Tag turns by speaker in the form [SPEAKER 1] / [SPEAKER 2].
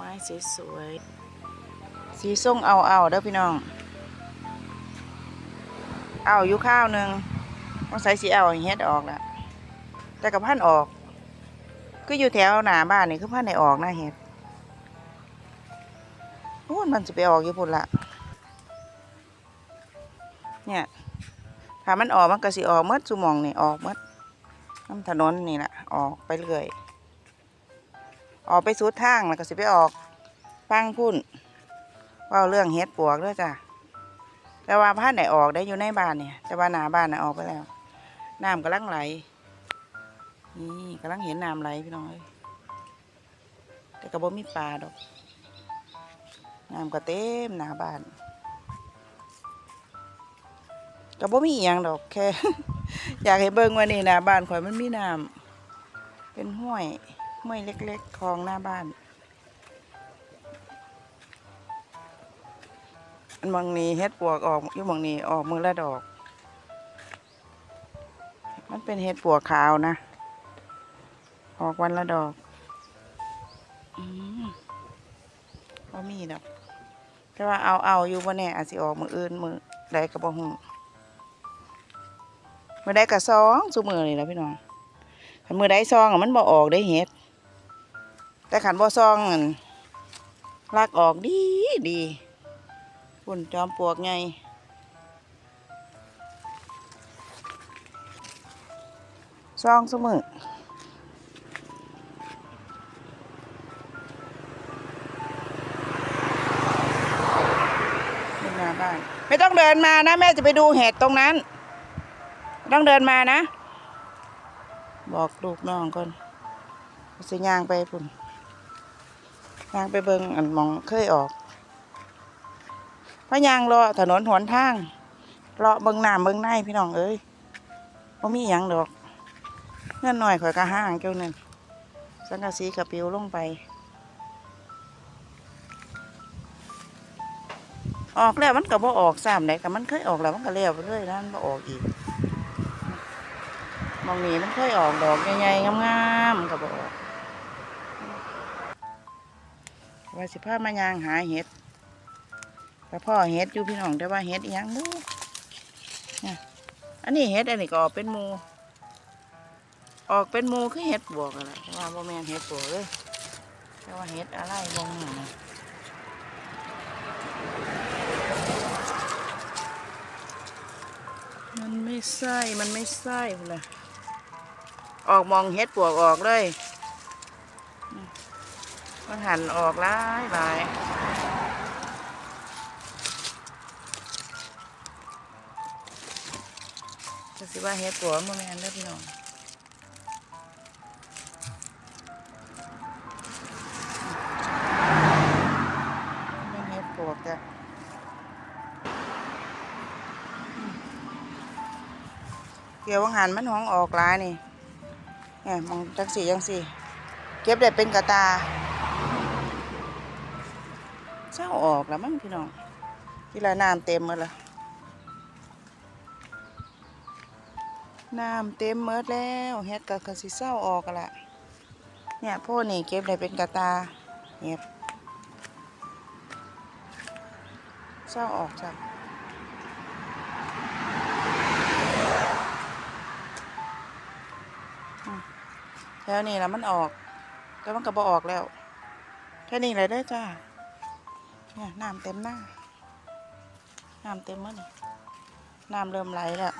[SPEAKER 1] ไม้สวยๆ สีส้มเอาเอาๆเด้อพี่น้อง เอาอยู่ข้าวหนึ่งต้องใส่สีเอาให้เฮ็ดออกละแต่กับพันออก ก็อยู่แถวหน้าบ้านนี่คือพันในออกนะเฮ็ดนู่นมันจะไปออกอยู่พุ่นละเนี่ย ถ้ามันออกมันก็สิออกหมดสุมองนี่ออกหมดน้ำถนนนี่แหละออกไปเรื่อย ออกไปสุดทางแล้วก็สิไปออกฟังพุ่นว่าเรื่องเฮ็ดปวกด้อจ้ะแต่ว่าพันไหนออกได้อยู่ในบ้านเนี่ย แต่ว่าหนาบ้านน่ะออกไปแล้วน้ำกำลังไหลนี่กำลังเห็นน้ำไหลพี่น้องเอ้ยแต่ก็บ่มีปลาดอกน้ำก็เต็มหนาบ้านก็บ่มีอหย่างดอกแค่ อยากให้เบิ่งว่านี่หนาบ้านข่อยมันมีน้ำเป็นห้วย ห้วยเล็กๆคลองหน้าบ้านอันบางนี้เฮ็ดปวกออกอยู่บางนี้ออกมือละดอก มันเป็นเห็ดปวกขาวนะ ออกวันละดอกอืมก็มีดอกแต่ว่าเอาเอาอยู่บ่แน่อาจสิออกมืออื่นมือใดก็บ่ฮู้มือใดก็ซองซุมือนี่แหละพี่น้องคันมือใดซองอะมันบ่ออกได้เห็ด แต่ขันบ่ซองนั่นลากออกดีดีฝุ่นจอมปลวกไงซองสมือเป็นาบ้านไม่ต้องเดินมานะ แม่จะไปดูเห็ดตรงนั้น ต้องเดินมานะ บอกลูกน้องก่อนสิยางไปพุ่น ยางไปเบิงอันมองเคยออกพะยางรอถนนหนทางเลาะเบิงน้ำเบิงในพี่น้องเอ้ยบ่มีหยังดอกเงื่อนหน่อยข่อยก็ห้างเจ้านั่นสังกะสีกับปิวลงไปออกแล้วมันก็บ่ออกซ้ำไหนกับมันเคยออกแล้วมันก็เลี้ยวไปเรื่อยแล้วมันบ่ออกอีกมองนี้มันเคยออกดอกใหญ่ๆงามๆมันก็บ่ออก ว่าสิพามายางหาเห็ดแต่พ่อเห็ดอยู่พี่น้องแต่ว่าเห็ดอีหยังบูนี่อันนี้เห็ดอันนี้ก็ออกเป็นมูออกเป็นมูคือเห็ดบวกอะไรว่าบ่แมนเห็ดบวกเลยแต่ว่าเห็ดอะไรบ่งนะมันไม่ใส่มันไม่ใส่เลยออกมองเห็ดบวกออกเลย มันหันออกหลายหลายจะสิว่าเห็ดบวกบ่แม่นเด้พี่น้องไม่เห็ดปวกจ้ะเกี่ยววังหันมันห้องออกหลายนี่เนี่ยมองจังสีจังสีเก็บได้เป็นกระตา เช้าออกแล้วมั้งพี่น้องที่ละน้ำเต็มหมดละน้ำเต็มหมดแล้วเฮ็ดก็คือสิเศร้าออกละเนี่ยพวกนี้เก็บได้เป็นกระตาเห็ดเศร้าออกจ้ะแล้วนี่แล้วมันออก แต่มันก็บอออกแล้วแค่นี้เลยได้จ้า เนี่ยน้ำเต็มหน้า น้ำเต็มหมดเลยน้ำเริ่มไหลแล้ว